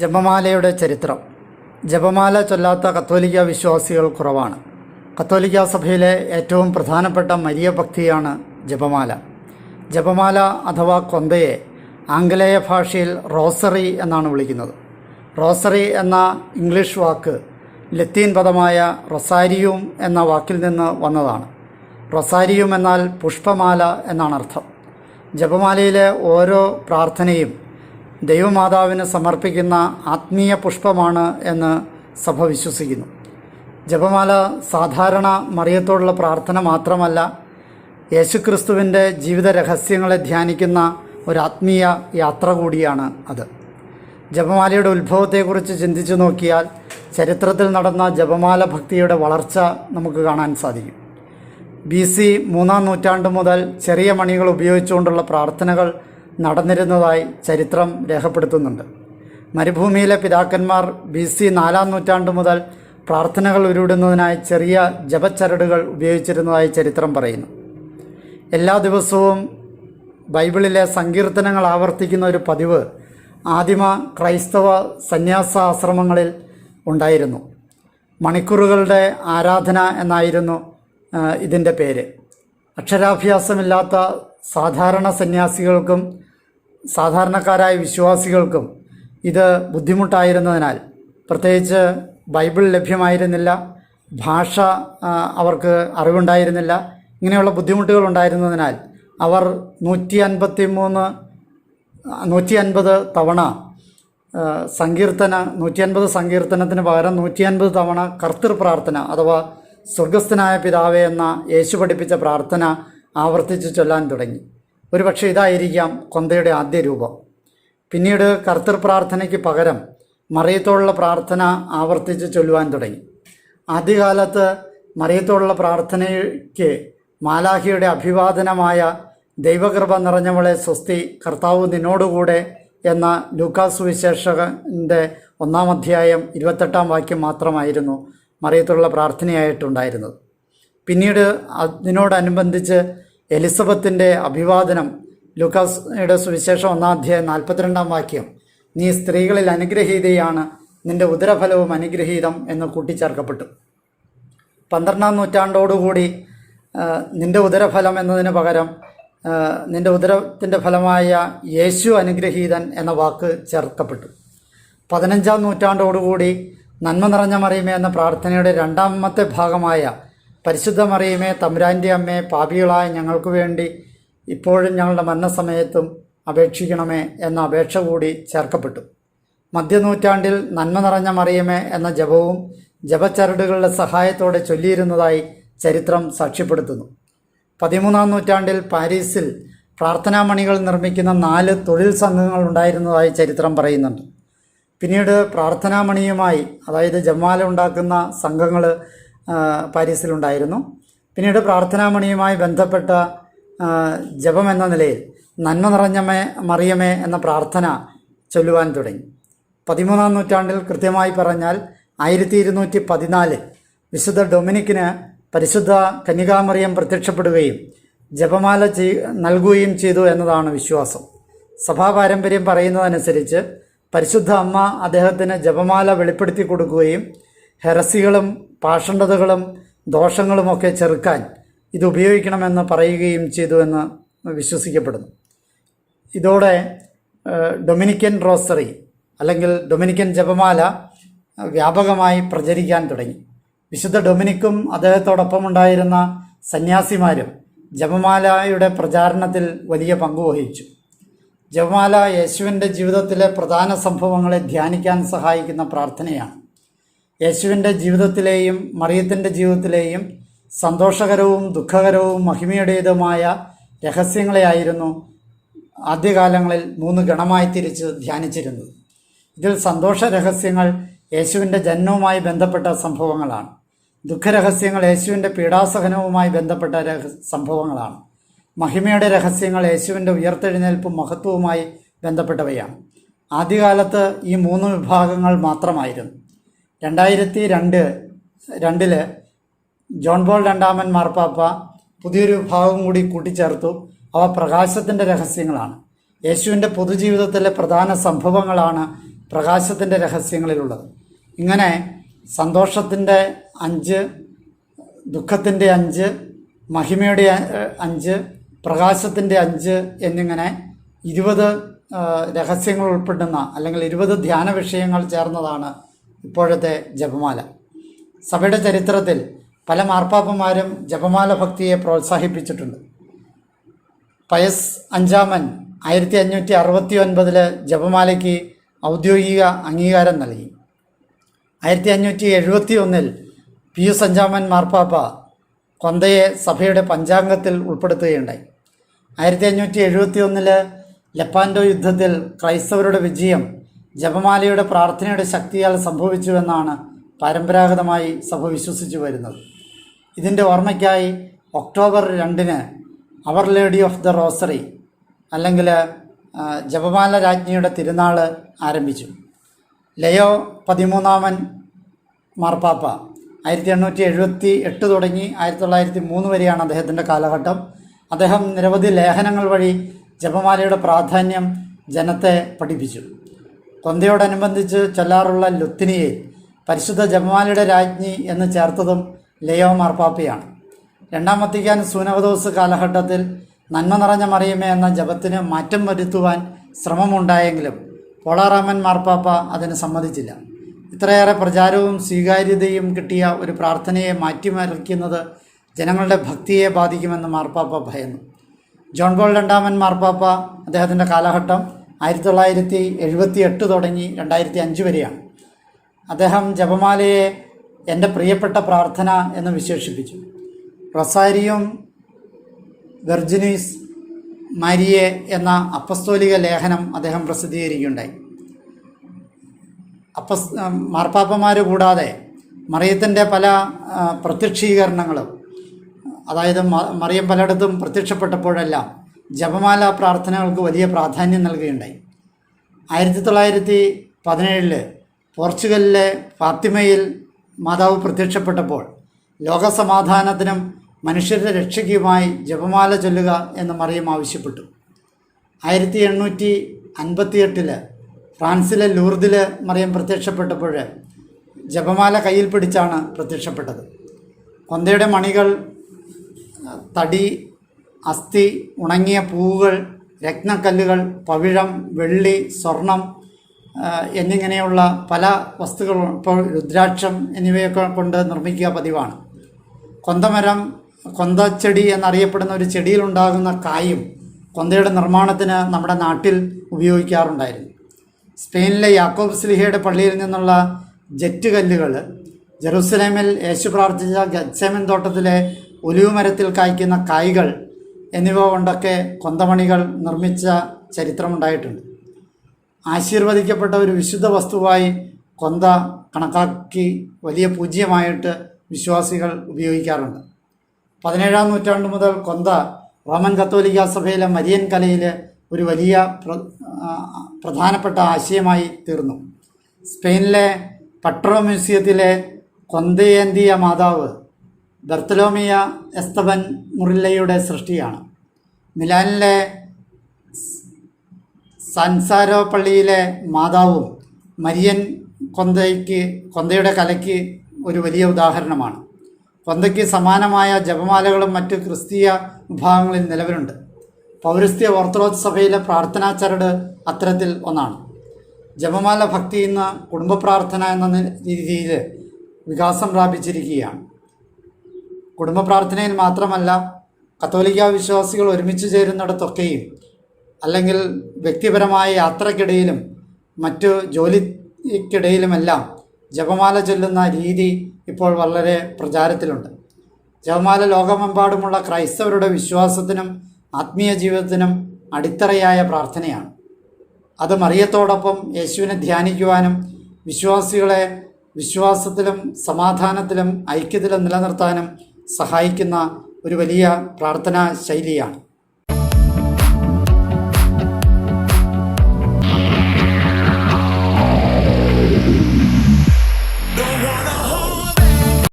ജപമാലയുടെ ചരിത്രം. ജപമാല ചൊല്ലാത്ത കത്തോലിക്ക വിശ്വാസികൾ കുറവാണ്. കത്തോലിക്ക സഭയിലെ ഏറ്റവും പ്രധാനപ്പെട്ട മരിയ ഭക്തിയാണ് ജപമാല. ജപമാല അഥവാ കൊന്തയെ ആംഗലേയ ഭാഷയിൽ റോസറി എന്നാണ് വിളിക്കുന്നത്. റോസറി എന്ന ഇംഗ്ലീഷ് വാക്ക് ലത്തീൻ പദമായ റൊസാരിയും എന്ന വാക്കിൽ നിന്ന് വന്നതാണ്. റൊസാരിയും എന്നാൽ പുഷ്പമാല എന്നാണ് അർത്ഥം. ജപമാലയിലെ ഓരോ പ്രാർത്ഥനയും ദൈവമാതാവിന് സമർപ്പിക്കുന്ന ആത്മീയ പുഷ്പമാണ് എന്ന് സഭ വിശ്വസിക്കുന്നു. ജപമാല സാധാരണ മറിയത്തോടുള്ള പ്രാർത്ഥന മാത്രമല്ല യേശുക്രിസ്തുവിന്റെ ജീവിത രഹസ്യങ്ങളെ ധ്യാനിക്കുന്ന ഒരു ആത്മീയ യാത്ര കൂടിയാണ് അത്. ജപമാലയുടെ ഉത്ഭവത്തെക്കുറിച്ച് ചിന്തിച്ചു നോക്കിയാൽ ചരിത്രത്തിൽ നടന്ന ജപമാല ഭക്തിയുടെ വളർച്ച നമുക്ക് കാണാൻ സാധിക്കും. ബി സി മൂന്നാം നൂറ്റാണ്ട് മുതൽ ചെറിയ മണികൾ ഉപയോഗിച്ചുകൊണ്ടുള്ള പ്രാർത്ഥനകൾ നടന്നിരുന്നതായി ചരിത്രം രേഖപ്പെടുത്തുന്നുണ്ട്. മരുഭൂമിയിലെ പിതാക്കന്മാർ ബി സി നാലാം നൂറ്റാണ്ട് മുതൽ പ്രാർത്ഥനകൾ ഉരുവിടുന്നതിനായി ചെറിയ ജപച്ചരടുകൾ ഉപയോഗിച്ചിരുന്നതായി ചരിത്രം പറയുന്നു. എല്ലാ ദിവസവും ബൈബിളിലെ സങ്കീർത്തനങ്ങൾ ആവർത്തിക്കുന്ന ഒരു പതിവ് ആദിമ ക്രൈസ്തവ സന്യാസ ആശ്രമങ്ങളിൽ ഉണ്ടായിരുന്നു. മണിക്കൂറുകളുടെ ആരാധന എന്നായിരുന്നു ഇതിന്റെ പേര്. അക്ഷരാഭ്യാസമില്ലാത്ത സാധാരണ സന്യാസികൾക്കും സാധാരണക്കാരായ വിശ്വാസികൾക്കും ഇത് ബുദ്ധിമുട്ടായിരുന്നതിനാൽ പ്രത്യേകിച്ച് ബൈബിൾ ലഭ്യമായിരുന്നില്ല ഭാഷ അവർക്ക് അറിവുണ്ടായിരുന്നില്ല ഇങ്ങനെയുള്ള ബുദ്ധിമുട്ടുകൾ ഉണ്ടായിരുന്നതിനാൽ അവർ നൂറ്റി അൻപത്തി മൂന്ന് നൂറ്റി അൻപത് തവണ സങ്കീർത്തന നൂറ്റി അൻപത് സങ്കീർത്തനത്തിന് പകരം നൂറ്റി അൻപത് തവണ കർത്തൃ പ്രാർത്ഥന അഥവാ സ്വർഗസ്ഥനായ പിതാവേ എന്ന യേശു പഠിപ്പിച്ച പ്രാർത്ഥന ആവർത്തിച്ച് ചൊല്ലാൻ തുടങ്ങി. ഒരുപക്ഷെ ഇതായിരിക്കാം കൊന്തയുടെ ആദ്യ രൂപം. പിന്നീട് കർത്തൃ പ്രാർത്ഥനയ്ക്ക് പകരം മറിയത്തോടുള്ള പ്രാർത്ഥന ആവർത്തിച്ച് ചൊല്ലുവാൻ തുടങ്ങി. ആദ്യകാലത്ത് മറിയത്തോടുള്ള പ്രാർത്ഥനയ്ക്ക് മാലാഹിയുടെ അഭിവാദനമായ ദൈവകൃപ നിറഞ്ഞവളെ സ്വസ്തി കർത്താവ് നിന്നോടുകൂടെ എന്ന ലൂക്കാസ് വിശേഷകന്റെ ഒന്നാം അധ്യായം ഇരുപത്തെട്ടാം വാക്യം മാത്രമായിരുന്നു മറിയത്തുള്ള പ്രാർത്ഥനയായിട്ടുണ്ടായിരുന്നത്. പിന്നീട് അതിനോടനുബന്ധിച്ച് എലിസബത്തിന്റെ അഭിവാദനം ലുക്കാസിയുടെ സുവിശേഷം ഒന്നാം അധ്യായം നാൽപ്പത്തിരണ്ടാം വാക്യം. നീ സ്ത്രീകളിൽ അനുഗ്രഹീതയാണ് നിന്റെ ഉദരഫലവും അനുഗ്രഹീതം എന്ന് കൂട്ടിച്ചേർക്കപ്പെട്ടു. പന്ത്രണ്ടാം നൂറ്റാണ്ടോടുകൂടി നിന്റെ ഉദരഫലം എന്നതിന് പകരം നിന്റെ ഉദരത്തിന്റെ ഫലമായ യേശു അനുഗ്രഹീതൻ എന്ന വാക്ക് ചേർക്കപ്പെട്ടു. പതിനഞ്ചാം നൂറ്റാണ്ടോടുകൂടി നന്മ നിറഞ്ഞ മറിയുമേ എന്ന പ്രാർത്ഥനയുടെ രണ്ടാമത്തെ ഭാഗമായ പരിശുദ്ധ മറിയമേ തമ്പുരാന്റെ അമ്മേ പാപികളായ ഞങ്ങൾക്ക് വേണ്ടി ഇപ്പോഴും ഞങ്ങളുടെ മരണസമയത്തും അപേക്ഷിക്കണമേ എന്ന അപേക്ഷ കൂടി ചേർക്കപ്പെട്ടു. മധ്യനൂറ്റാണ്ടിൽ നന്മ നിറഞ്ഞ മറിയമേ എന്ന ജപവും ജപച്ചരടുകളുടെ സഹായത്തോടെ ചൊല്ലിയിരുന്നതായി ചരിത്രം സാക്ഷ്യപ്പെടുത്തുന്നു. പതിമൂന്നാം നൂറ്റാണ്ടിൽ പാരീസിൽ പ്രാർത്ഥനാമണികൾ നിർമ്മിക്കുന്ന നാല് തൊഴിൽ സംഘങ്ങൾ ഉണ്ടായിരുന്നതായി ചരിത്രം പറയുന്നുണ്ട്. പിന്നീട് പ്രാർത്ഥനാമണിയുമായി അതായത് ജമാല ഉണ്ടാക്കുന്ന സംഘങ്ങൾ പാരീസിലുണ്ടായിരുന്നു. പിന്നീട് പ്രാർത്ഥനാമണിയുമായി ബന്ധപ്പെട്ട ജപം എന്ന നിലയിൽ നന്മ നിറഞ്ഞമേ മറിയമേ എന്ന പ്രാർത്ഥന ചൊല്ലുവാൻ തുടങ്ങി. പതിമൂന്നാം നൂറ്റാണ്ടിൽ കൃത്യമായി പറഞ്ഞാൽ ആയിരത്തി ഇരുന്നൂറ്റി പതിനാലിൽ വിശുദ്ധ ഡൊമിനിക്കിന് പരിശുദ്ധ കന്യകാമറിയം പ്രത്യക്ഷപ്പെടുകയും ജപമാല ചെയ് നൽകുകയും ചെയ്തു എന്നതാണ് വിശ്വാസം. സഭാ പാരമ്പര്യം പറയുന്നതനുസരിച്ച് പരിശുദ്ധ അമ്മ അദ്ദേഹത്തിന് ജപമാല വെളിപ്പെടുത്തി കൊടുക്കുകയും ഹെറസികളും പാഷണ്ഡതകളും ദോഷങ്ങളുമൊക്കെ ചെറുക്കാൻ ഇത് ഉപയോഗിക്കണമെന്ന് പറയുകയും ചെയ്തു എന്ന് വിശ്വസിക്കപ്പെടുന്നു. ഇതോടെ ഡൊമിനിക്കൻ റോസറി അല്ലെങ്കിൽ ഡൊമിനിക്കൻ ജപമാല വ്യാപകമായി പ്രചരിക്കാൻ തുടങ്ങി. വിശുദ്ധ ഡൊമിനിക്കും അദ്ദേഹത്തോടൊപ്പം ഉണ്ടായിരുന്ന സന്യാസിമാരും ജപമാലയുടെ പ്രചാരണത്തിൽ വലിയ പങ്കുവഹിച്ചു ജപമാല യേശുവിന്റെ ജീവിതത്തിലെ പ്രധാന സംഭവങ്ങളെ ധ്യാനിക്കാൻ സഹായിക്കുന്ന പ്രാർത്ഥനയാണ്. യേശുവിന്റെ ജീവിതത്തിലെയും മറിയത്തിന്റെ ജീവിതത്തിലെയും സന്തോഷകരവും ദുഃഖകരവും മഹിമയുടേതുമായ രഹസ്യങ്ങളെയായിരുന്നു ആദ്യകാലങ്ങളിൽ മൂന്ന് ഗണമായി തിരിച്ച് ധ്യാനിച്ചിരുന്നത്. ഇതിൽ സന്തോഷ രഹസ്യങ്ങൾ യേശുവിന്റെ ജന്മവുമായി ബന്ധപ്പെട്ട സംഭവങ്ങളാണ്. ദുഃഖരഹസ്യങ്ങൾ യേശുവിന്റെ പീഡാസഹനവുമായി ബന്ധപ്പെട്ട സംഭവങ്ങളാണ്. മഹിമയുടെ രഹസ്യങ്ങൾ യേശുവിന്റെ ഉയർത്തെഴുന്നേൽപ്പും മഹത്വവുമായി ബന്ധപ്പെട്ടവയാണ്. ആദ്യകാലത്ത് ഈ മൂന്ന് വിഭാഗങ്ങൾ മാത്രമായിരുന്നു. രണ്ടായിരത്തി രണ്ട് രണ്ടിൽ ജോൺ ബോൾ രണ്ടാമൻ മാർപ്പാപ്പ പുതിയൊരു ഭാഗം കൂടി കൂട്ടിച്ചേർത്തു. അവ പ്രകാശത്തിന്റെ രഹസ്യങ്ങളാണ്. യേശുവിന്റെ പൊതുജീവിതത്തിലെ പ്രധാന സംഭവങ്ങളാണ് പ്രകാശത്തിന്റെ രഹസ്യങ്ങളിലുള്ളത്. ഇങ്ങനെ സന്തോഷത്തിന്റെ അഞ്ച് ദുഃഖത്തിന്റെ അഞ്ച് മഹിമയുടെ അഞ്ച് പ്രകാശത്തിന്റെ അഞ്ച് എന്നിങ്ങനെ ഇരുപത് രഹസ്യങ്ങൾ ഉൾപ്പെടുന്ന അല്ലെങ്കിൽ ഇരുപത് ധ്യാന വിഷയങ്ങൾ ചേർന്നതാണ് ഇപ്പോഴത്തെ ജപമാല. സഭയുടെ ചരിത്രത്തിൽ പല മാർപ്പാപ്പന്മാരും ജപമാല ഭക്തിയെ പ്രോത്സാഹിപ്പിച്ചിട്ടുണ്ട്. പയസ് അഞ്ചാമൻ ആയിരത്തി അഞ്ഞൂറ്റി അറുപത്തി ഒൻപതിൽ ജപമാലയ്ക്ക് ഔദ്യോഗിക അംഗീകാരം നൽകി. ആയിരത്തി അഞ്ഞൂറ്റി എഴുപത്തി ഒന്നിൽ പിയൂസ് അഞ്ചാമൻ മാർപ്പാപ്പ കൊന്തയെ സഭയുടെ പഞ്ചാംഗത്തിൽ ഉൾപ്പെടുത്തുകയുണ്ടായി. ആയിരത്തി അഞ്ഞൂറ്റി എഴുപത്തി ഒന്നിൽ ലെപ്പാൻഡോ യുദ്ധത്തിൽ ക്രൈസ്തവരുടെ വിജയം ജപമാലയുടെ പ്രാർത്ഥനയുടെ ശക്തിയാൽ സംഭവിച്ചുവെന്നാണ് പരമ്പരാഗതമായി സഭ വിശ്വസിച്ചു വരുന്നത്. ഇതിന്റെ ഓർമ്മയ്ക്കായി ഒക്ടോബർ രണ്ടിന് അവർ ലേഡി ഓഫ് ദ റോസറി അല്ലെങ്കിൽ ജപമാല രാജ്ഞിയുടെ തിരുനാൾ ആരംഭിച്ചു. ലയോ പതിമൂന്നാമൻ മാർപ്പാപ്പ ആയിരത്തി എണ്ണൂറ്റി എഴുപത്തി എട്ട് തുടങ്ങി ആയിരത്തി തൊള്ളായിരത്തി മൂന്ന് വരെയാണ് അദ്ദേഹത്തിന്റെ കാലഘട്ടം. അദ്ദേഹം നിരവധി ലേഖനങ്ങൾ വഴി ജപമാലയുടെ പ്രാധാന്യം ജനത്തെ പഠിപ്പിച്ചു. കൊന്തയോടനുബന്ധിച്ച് ചൊല്ലാറുള്ള ലുത്തിനിയെ പരിശുദ്ധ ജപമാലയുടെ രാജ്ഞി എന്ന് ചേർത്തതും ലയോ മാർപ്പാപ്പയാണ്. രണ്ടാം വത്തിക്കാൻ സൂനവദോസ് കാലഘട്ടത്തിൽ നന്മ നിറഞ്ഞ മറിയമേ എന്ന ജപത്തിന് മാറ്റം വരുത്തുവാൻ ശ്രമമുണ്ടായെങ്കിലും പോളാറാമൻ മാർപ്പാപ്പ അതിന് സമ്മതിച്ചില്ല. ഇത്രയേറെ പ്രചാരവും സ്വീകാര്യതയും കിട്ടിയ ഒരു പ്രാർത്ഥനയെ മാറ്റിമറിക്കുന്നത് ജനങ്ങളുടെ ഭക്തിയെ ബാധിക്കുമെന്ന് മാർപ്പാപ്പ ഭയന്നു. ജോൺ പോൾ രണ്ടാമൻ മാർപ്പാപ്പ അദ്ദേഹത്തിന്റെ കാലഘട്ടം ആയിരത്തി തൊള്ളായിരത്തി എഴുപത്തി എട്ട് തുടങ്ങി രണ്ടായിരത്തി അഞ്ച് വരെയാണ്. അദ്ദേഹം ജപമാലയെ എന്റെ പ്രിയപ്പെട്ട പ്രാർത്ഥന എന്ന് വിശേഷിപ്പിച്ചു. റൊസാരിയും വെർജിനീസ് മാരിയെ എന്ന അപ്പസ്തോലിക ലേഖനം അദ്ദേഹം പ്രസിദ്ധീകരിക്കുകയുണ്ടായി. അപ്പസ് മാർപ്പാപ്പന്മാർ കൂടാതെ മറിയത്തിന്റെ പല പ്രത്യക്ഷീകരണങ്ങളും അതായത് മറിയം പലയിടത്തും പ്രത്യക്ഷപ്പെട്ടപ്പോഴെല്ലാം ജപമാല പ്രാർത്ഥനകൾക്ക് വലിയ പ്രാധാന്യം നൽകുകയുണ്ടായി. ആയിരത്തി തൊള്ളായിരത്തി പതിനേഴിൽ പോർച്ചുഗലിലെ ഫാത്തിമയിൽ മാതാവ് പ്രത്യക്ഷപ്പെട്ടപ്പോൾ ലോകസമാധാനത്തിനും മനുഷ്യരുടെ രക്ഷയ്ക്കുമായി ജപമാല ചൊല്ലുക എന്ന് മറിയം ആവശ്യപ്പെട്ടു. ആയിരത്തി എണ്ണൂറ്റി അൻപത്തിയെട്ടിൽ ഫ്രാൻസിലെ ലൂർദിൽ മറിയം പ്രത്യക്ഷപ്പെട്ടപ്പോൾ ജപമാല കയ്യിൽ പിടിച്ചാണ് പ്രത്യക്ഷപ്പെട്ടത്. കൊന്തയുടെ മണികൾ തടി അസ്ഥി ഉണങ്ങിയ പൂവുകൾ രത്നക്കല്ലുകൾ പവിഴം വെള്ളി സ്വർണം എന്നിങ്ങനെയുള്ള പല വസ്തുക്കളും ഇപ്പോൾ രുദ്രാക്ഷം എന്നിവയൊക്കെ കൊണ്ട് നിർമ്മിക്കുക പതിവാണ്. കൊന്തമരം കൊന്തച്ചെടി എന്നറിയപ്പെടുന്ന ഒരു ചെടിയിലുണ്ടാകുന്ന കായും കൊന്തയുടെ നിർമ്മാണത്തിന് നമ്മുടെ നാട്ടിൽ ഉപയോഗിക്കാറുണ്ടായിരുന്നു. സ്പെയിനിലെ യാക്കോബ് സ്ലിഹയുടെ പള്ളിയിൽ നിന്നുള്ള ജെറ്റ് കല്ലുകൾ ജെറുസലേമിൽ യേശു പ്രാർത്ഥിച്ച ഗത്സേമൻ തോട്ടത്തിലെ ഒലിവുമരത്തിൽ കായ്ക്കുന്ന കായ്കൾ എന്നിവ കൊണ്ടൊക്കെ കൊന്തമണികൾ നിർമ്മിച്ച ചരിത്രമുണ്ടായിട്ടുണ്ട്. ആശീർവദിക്കപ്പെട്ട ഒരു വിശുദ്ധ വസ്തുവായി കൊന്ത കണക്കാക്കി വലിയ പൂജ്യമായിട്ട് വിശ്വാസികൾ ഉപയോഗിക്കാറുണ്ട്. പതിനേഴാം നൂറ്റാണ്ട് മുതൽ കൊന്ത റോമൻ കത്തോലിക്ക സഭയിലെ മരിയൻ കലയിൽ ഒരു വലിയ പ്ര- പ്രധാനപ്പെട്ട ആശയമായി തീർന്നു. സ്പെയിനിലെ പട്രോ മ്യൂസിയത്തിലെ കൊന്തയേന്തിയ മാതാവ് ബർത്തലോമിയ എസ്തബൻ മുറില്ലയുടെ സൃഷ്ടിയാണ്. മിലാനിലെ സൻസാരോ പള്ളിയിലെ മാതാവും മരിയൻ കൊന്തയ്ക്ക് കൊന്തയുടെ കലയ്ക്ക് ഒരു വലിയ ഉദാഹരണമാണ്. കൊന്തയ്ക്ക് സമാനമായ ജപമാലകളും മറ്റ് ക്രിസ്തീയ വിഭാഗങ്ങളിൽ നിലവിലുണ്ട്. പൗരസ്ത്യ ഓർത്തഡോക്സ് സഭയിലെ പ്രാർത്ഥനാ ചരട് അത്തരത്തിൽ ഒന്നാണ്. ജപമാല ഭക്തി എന്ന കുടുംബ പ്രാർത്ഥന എന്ന രീതിയിൽ വികാസം പ്രാപിച്ചിരിക്കുകയാണ്. കുടുംബ പ്രാർത്ഥനയിൽ മാത്രമല്ല കത്തോലിക്ക വിശ്വാസികൾ ഒരുമിച്ച് ചേരുന്നിടത്തൊക്കെയും അല്ലെങ്കിൽ വ്യക്തിപരമായ യാത്രക്കിടയിലും മറ്റു ജോലിക്കിടയിലുമെല്ലാം ജപമാല ചൊല്ലുന്ന രീതി ഇപ്പോൾ വളരെ പ്രചാരത്തിലുണ്ട്. ജപമാല ലോകമെമ്പാടുമുള്ള ക്രൈസ്തവരുടെ വിശ്വാസത്തിനും ആത്മീയ ജീവിതത്തിനും അടിത്തറയായ പ്രാർത്ഥനയാണ്. അത് മറിയത്തോടൊപ്പം യേശുവിനെ ധ്യാനിക്കുവാനും വിശ്വാസികളെ വിശ്വാസത്തിലും സമാധാനത്തിലും ഐക്യത്തിലും നിലനിർത്താനും സഹായിക്കുന്ന ഒരു വലിയ പ്രാർത്ഥനാ ശൈലിയാണ്.